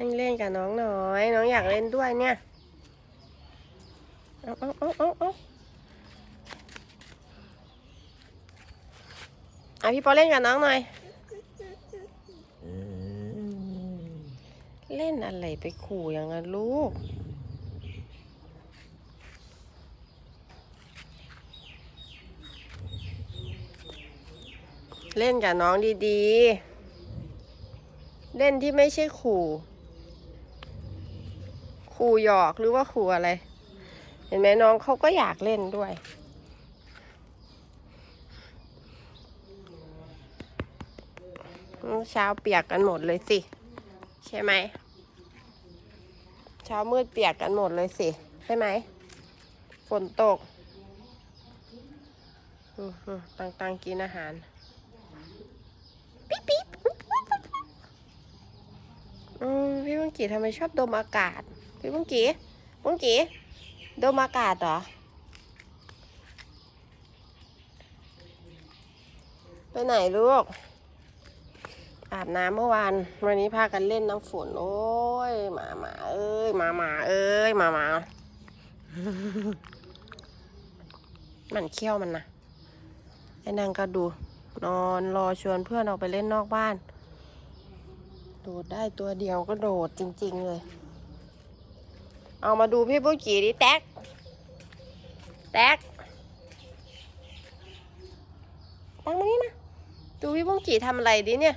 นั่งเล่นกับน้องหน่อย น้องอยากเล่นด้วยเนี่ย เอาเอาเอาเอาเอาเอาพี่ปอเล่นกับน้องหน่อย เล่นอะไรไปขู่อย่างนั้นลูกเล่นกับน้องดีๆ เล่นที่ไม่ใช่ขู่ ขู่หยอกหรือว่าขู่อะไร เห็นไหมน้องเขาก็อยากเล่นด้วย เช้าเปียกกันหมดเลยสิ ใช่ไหมเช้ามืดเปียกกันหมดเลยสิ ใช่ไหมฝนตกตังตังกินอาหารปิ๊บปิ๊บอืมพี่บุ้งกีทำไมชอบดมอากาศ พี่บุ้งกีบุ้งกีดมอากาศเหรอ ไปไหนลูก อาบน้ำเมื่อวาน วันนี้พากันเล่นน้ำฝน โอ้ยหมาหมาเอ้ยหมาหมาเอ้ยหมาหมามันเขี้ยวมันนะไอ้นางก็ดู นอนรอชวนเพื่อนออกไปเล่นนอกบ้าน โดดได้ตัวเดียวก็โดดจริง ๆ เลย เอามาดูพี่ปุ้กีดิแท็ก แท็ก ตั้งมานี่มา ดูพี่ปุ้กีทำอะไรดิเนี่ย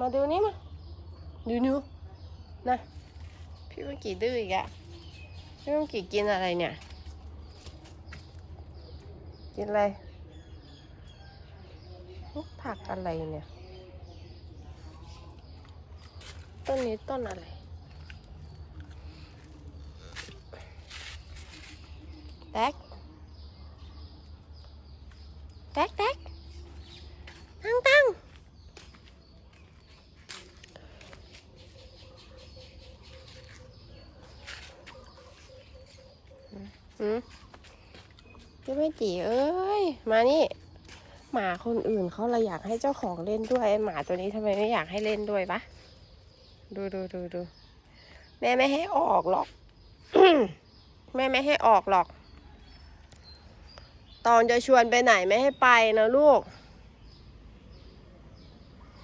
มาดูนี่มา ดูนูนะพี่ปุ้กีดื้ออีกอะพี่ปุ้กีกินอะไรเนี่ย กินอะไร ผักอะไรเนี่ย ต้นนี้ต้นอะไร แท็กแท็กแท็กตั้งตั้งอืมพี่ไม่จีเอ้ย มานี่ หมาคนอื่นเขาเลยอยากให้เจ้าของเล่นด้วยหมาตัวนี้ทำไมไม่อยากให้เล่นด้วยปะดูดูดูดูแม่ไม่ให้ออกหรอก แม่ไม่ให้ออกหรอก ตอนจะชวนไปไหนไม่ให้ไปนะลูก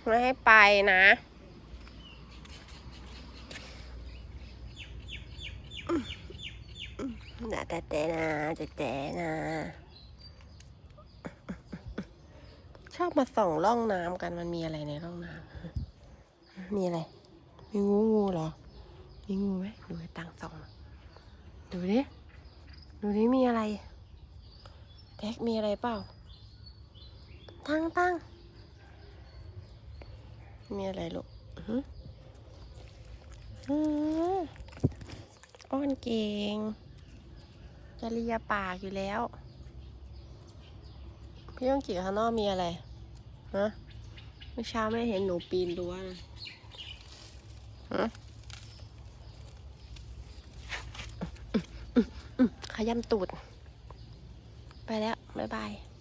ไม่ให้ไปนะแต่แต่แต่นะแต่แต่นะ ชอบมาส่องร่องน้ำกันมันมีอะไรในร่องน้ำมีอะไร มีงูงูเหรอ มีงูไหมดูให้ตังส่อง ดูดิ ดูดิมีอะไร แท็กมีอะไรเปล่า ตั้งตั้ง มีอะไรลูกอื้อหืออื้ออ้อนเก่งจะเลียปากอยู่แล้ว พี่ต้องกี่ข้างนอกมีอะไรฮะเมื่อเช้าไม่เห็นหนูปีนรั้วนะฮะขยำตูด แล้ว บ๊ายบาย